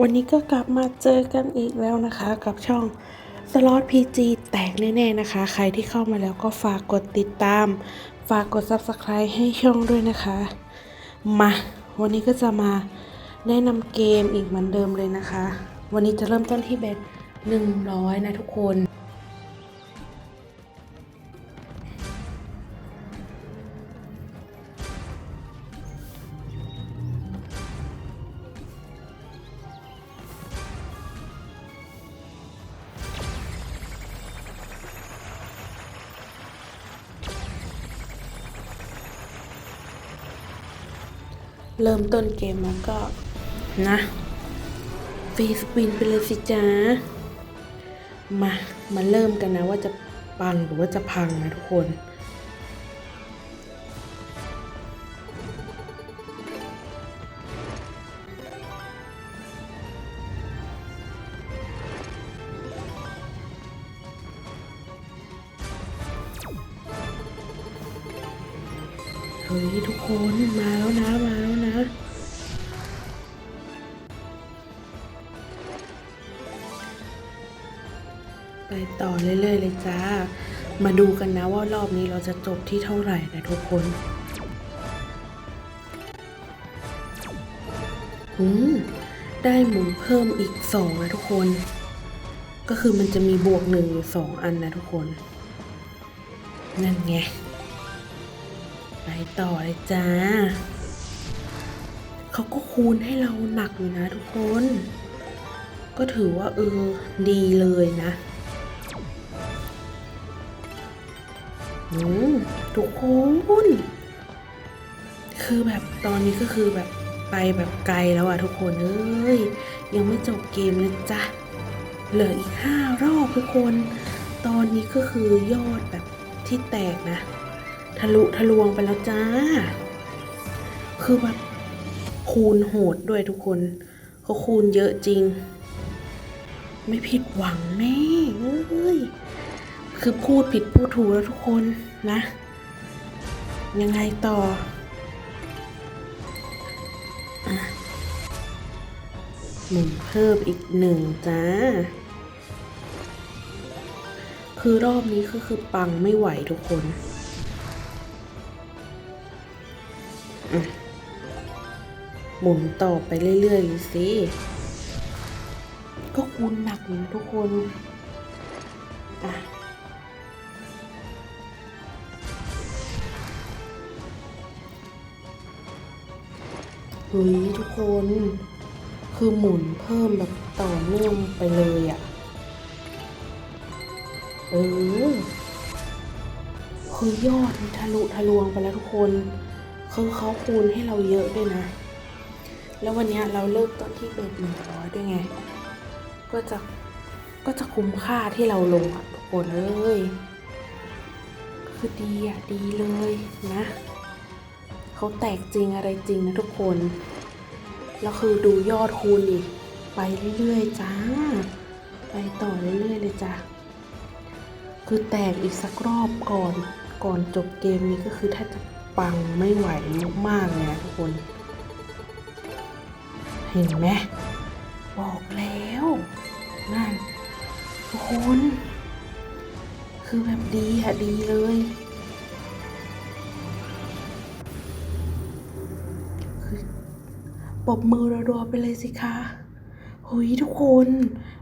วันนี้ก็กลับมาเจอกันอีกแล้วนะคะ กับช่องสล็อตพีจีแตกแน่ๆนะคะ ใครที่เข้ามาแล้วก็ฝากกดติดตาม ฝากกด Subscribe ให้ช่องด้วยนะคะ มาวันนี้ก็จะมาแนะนำเกมอีกเหมือนเดิมเลยนะคะ วันนี้จะเริ่มต้นที่เบ็ด100 นะทุกคน เริ่มต้นเกมแล้วก็นะฟรีสปินไปเลยสิจ้ามา มาเริ่มกันนะว่าจะปังหรือว่าจะพังนะทุกคน ฮ้ยทุกคนมาแล้วนะมาแล้วนะไปต่อเรื่อยๆเลยจ้า มาดูกันนะว่ารอบนี้เราจะจบที่เท่าไหร่นะทุกคนอืมได้หมุนเพิ่มอีกสองนะทุกคน ก็คือมันจะมีบวกหนึ่งอยู่สองอันนะทุกคน นั่นไง ไปต่อเลยจ้า เขาก็คูณให้เราหนักอยู่นะทุกคน ก็ถือว่าเออดีเลยนะอืมทุกคนคือแบบตอนนี้ก็คือแบบไปแบบไกลแล้วอะทุกคนเอ้ยยังไม่จบเกมเลยจ้ะเหลืออีกห้ารอบทุกคน ตอนนี้ก็คือยอดแบบที่แตกนะ ทะลุทะลวงไปแล้วจ้า คือแบบคูณโหดด้วยทุกคนเขาคูณเยอะจริง ไม่ผิดหวังแน่เอ้ยคือพูดผิดพูดถูกแล้วทุกคนนะ ยังไงต่ออะหมุนเพิ่มอีกหนึ่งจ้า คือรอบนี้ก็คือปังไม่ไหวทุกคน หมุนต่อไปเรื่อยๆเลยสิ ก็คูณหนักอยู่นะทุกคนอะเฮ้ยทุกคน คือหมุนเพิ่มแบบต่อเนื่องไปเลยอะ่ะ เออคือยอดมันทะลุทะลวงไปแล้วทุกคน คือเขาคูณให้เราเยอะด้วยนะ แล้ววันนี้เราเริ่มต้นที่เบ็ดหนึ่งร้อยด้วยไง ก็จะก็จะคุ้มค่าที่เราลงอะทุกคนเอ้ยคือดีอะดีเลยนะ เขาแตกจริงอะไรจริงนะทุกคน แล้วคือดูยอดคูณดิไปเรื่อยๆจ้า ไปต่อเรื่อยๆเลยจ้าคือแตกอีกสักรอบก่อนก่อนจบเกมนี้ก็คือถ้าจะ ปังไม่ไหวมากๆเลยนะทุกคน เห็นไหมบอกแล้วนั่นทุกคน คือแบบดีอะดีเลย คือปบมือรัวๆไปเลยสิคะเฮ้ยทุกคน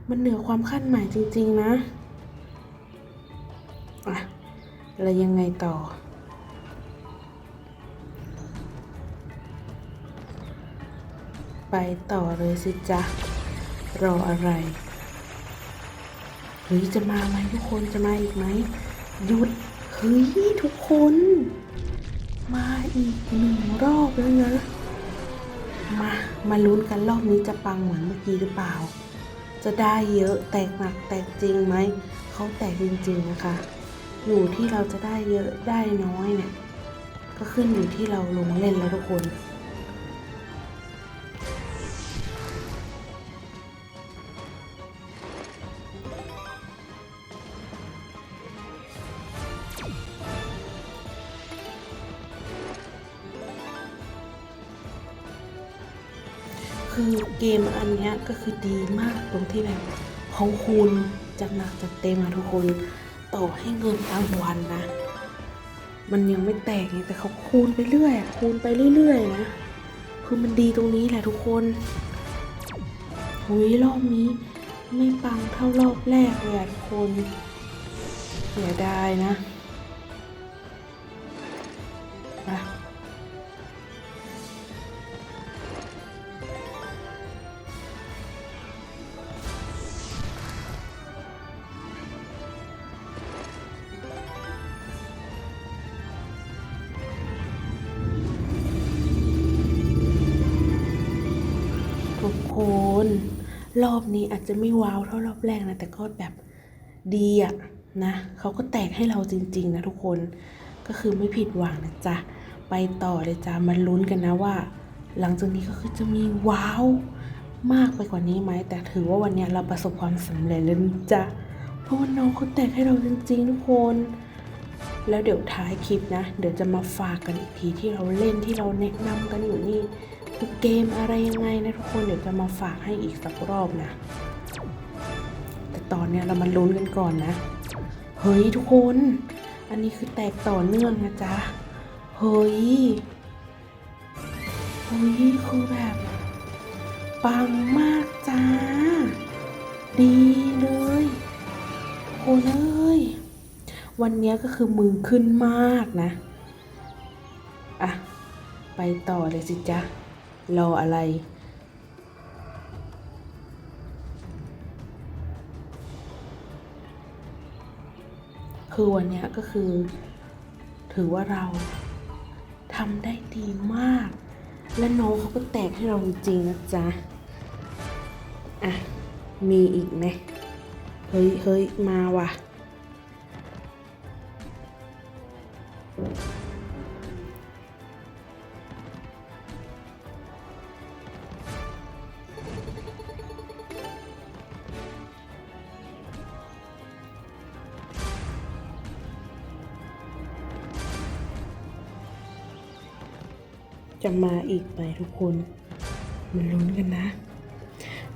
มันเหนือความคาดหมายจริง ๆ นะอะแล้วยังไงต่อ ไปต่อเลยสิจ๊ะ รออะไรเฮ้ยจะมาไหมทุกคนจะมาอีกไหมหยุดเฮ้ยทุกคน มาอีกหนึ่งรอบแล้วนะมามาลุ้นกันรอบนี้จะปังเหมือนเมื่อกี้หรือเปล่า จะได้เยอะแตกหนักแตกจริงไหมเขาแตกจริงๆนะคะ อยู่ที่เราจะได้เยอะได้น้อยเนี่ยก็ขึ้นอยู่ที่เราลงเล่นแล้วทุกคน คือเกมอันนี้ก็คือดีมากตรงที่แบบเขาคูณจากหนักจากเต็มมาทุกคน ต่อให้เงินรางวัลนะ มันยังไม่แตกไงแต่เขาคูณไปเรื่อยคูณไปเรื่อยๆนะคือมันดีตรงนี้แหละทุกคนหุยรอบนี้ไม่ปังเท่ารอบแรกเลยทุกคนเสียดายนะไป คน รอบนี้อาจจะไม่ว้าวเท่ารอบแรกนะ แต่ก็แบบดีอะนะเขาก็แตกให้เราจริง ๆ นะทุกคนก็คือไม่ผิดหวังนะจ๊ะ ไปต่อเลยจ้ะมาลุ้นกันนะว่า หลังจากนี้ก็คือจะมีว้าวมากไปกว่านี้ไหม แต่ถือว่าวันนี้เราประสบความสำเร็จแล้วจ้ะเพราะว่าน้องเขาแตกให้เราจริงๆทุกคน แล้วเดี๋ยวท้ายคลิปนะ เดี๋ยวจะมาฝากกันอีกทีที่เราเล่นที่เราแนะนำกันอยู่นี่ เกมอะไรยังไงนะทุกคนเดี๋ยวจะมาฝากให้อีกสักรอบนะ แต่ตอนเนี้ยเรามาลุ้นกันก่อนนะ เฮ้ยทุกคน อันนี้คือแตกต่อเนื่องนะจ๊ะ เฮ้ย เฮ้ยคือแบบปังมากจ้า ดีเลยโคนเอ้ย วันเนี้ยก็คือมือขึ้นมากนะ อะ ไปต่อเลยสิจ๊ะ รออะไร คือวันเนี้ยก็คือ ถือว่าเราทำได้ดีมาก และน้องเขาก็แตกให้เราจริงนะจ๊ะ อะ มีอีกไหมเฮ้ยเฮ้ยมาว่ะ จะมาอีกไหมทุกคนมันลุ้นกันนะ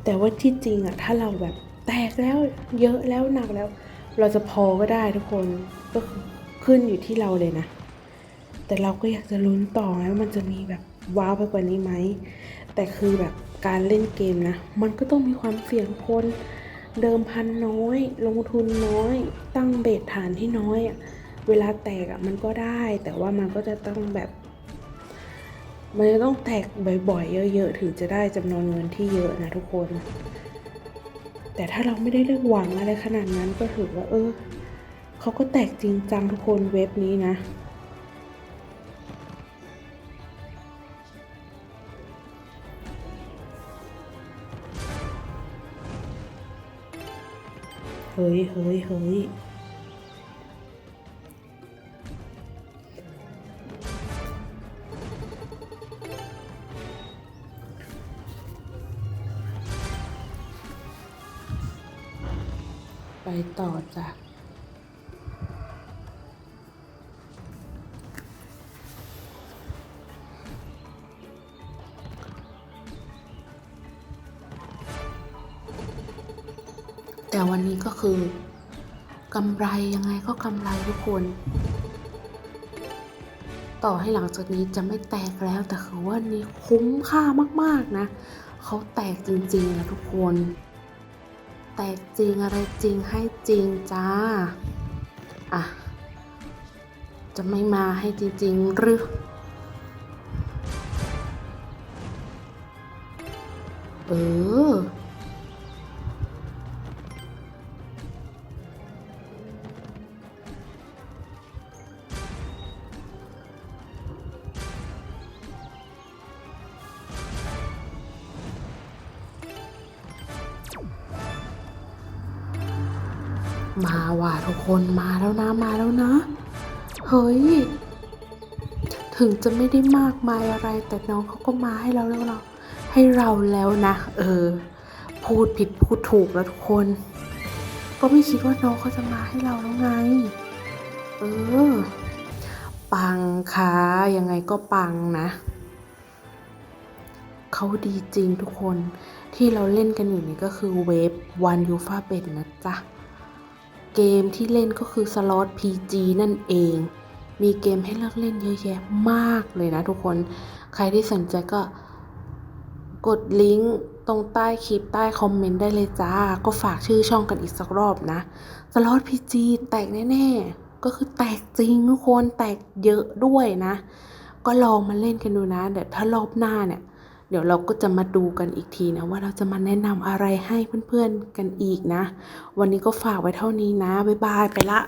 แต่ว่าที่จริงอะถ้าเราแบบแตกแล้วเยอะแล้วหนักแล้ว เราจะพอก็ได้ทุกคนก็คือขึ้นอยู่ที่เราเลยนะ แต่เราก็อยากจะลุ้นต่อไงว่ามันจะมีแบบว้าวไปกว่านี้ไหมแต่คือแบบการเล่นเกมนะ มันก็ต้องมีความเสี่ยงคน เดิมพันน้อย ลงทุนน้อย ตั้งเบสฐานที่น้อย เวลาแตกอะมันก็ได้ แต่ว่ามันก็จะต้องแบบ มันจะต้องแตกบ่อยๆ เยอะๆ ถึงจะได้จำนวนเงินที่เยอะนะทุกคน แต่ถ้าเราไม่ได้เลือกหวังอะไรขนาดนั้นก็ถือว่า เออเขาก็แตกจริงจังทุกคนเว็บนี้นะ เฮ้ยเฮ้ยเฮ้ย ต่อจ้ะแต่วันนี้ก็คือกำไรยังไงก็กำไรทุกคน ต่อให้หลังจากนี้จะไม่แตกแล้วแต่คือว่านี่คุ้มค่ามากๆนะ เขาแตกจริงๆนะทุกคน แตกจริงอะไรจริงให้จริงจ้า อะ จะไม่มาให้จริง ๆ หรือเออ มาว่ะทุกคนมาแล้วนะมาแล้วนะ เฮ้ย ถึงจะไม่ได้มากมายอะไร แต่น้องเขาก็มาให้เราแล้วเราให้เราแล้วนะ เออ พูดผิดพูดถูกแล้วทุกคน ก็ไม่คิดว่าน้องเขาจะมาให้เราแล้วไง เออ ปังค่ะยังไงก็ปังนะเขาดีจริงทุกคนที่เราเล่นกันอยู่นี่ก็คือเวฟวันยูฟาเบนะจ๊ะ เกมที่เล่นก็คือสล็อต PG นั่นเอง มีเกมให้เลือกเล่นเยอะแยะมากเลยนะทุกคน ใครที่สนใจก็กดลิงก์ตรงใต้คลิปใต้คอมเมนต์ได้เลยจ้า ก็ฝากชื่อช่องกันอีกสักรอบนะ สล็อต PG แตกแน่ๆ ก็คือแตกจริงทุกคน แตกเยอะด้วยนะ ก็ลองมาเล่นกันดูนะ เดี๋ยวถ้ารอบหน้าเนี่ย เดี๋ยวเราก็จะมาดูกันอีกทีนะ ว่าเราจะมาแนะนำอะไรให้เพื่อนๆกันอีกนะ วันนี้ก็ฝากไว้เท่านี้นะ บ๊ายบายไปละ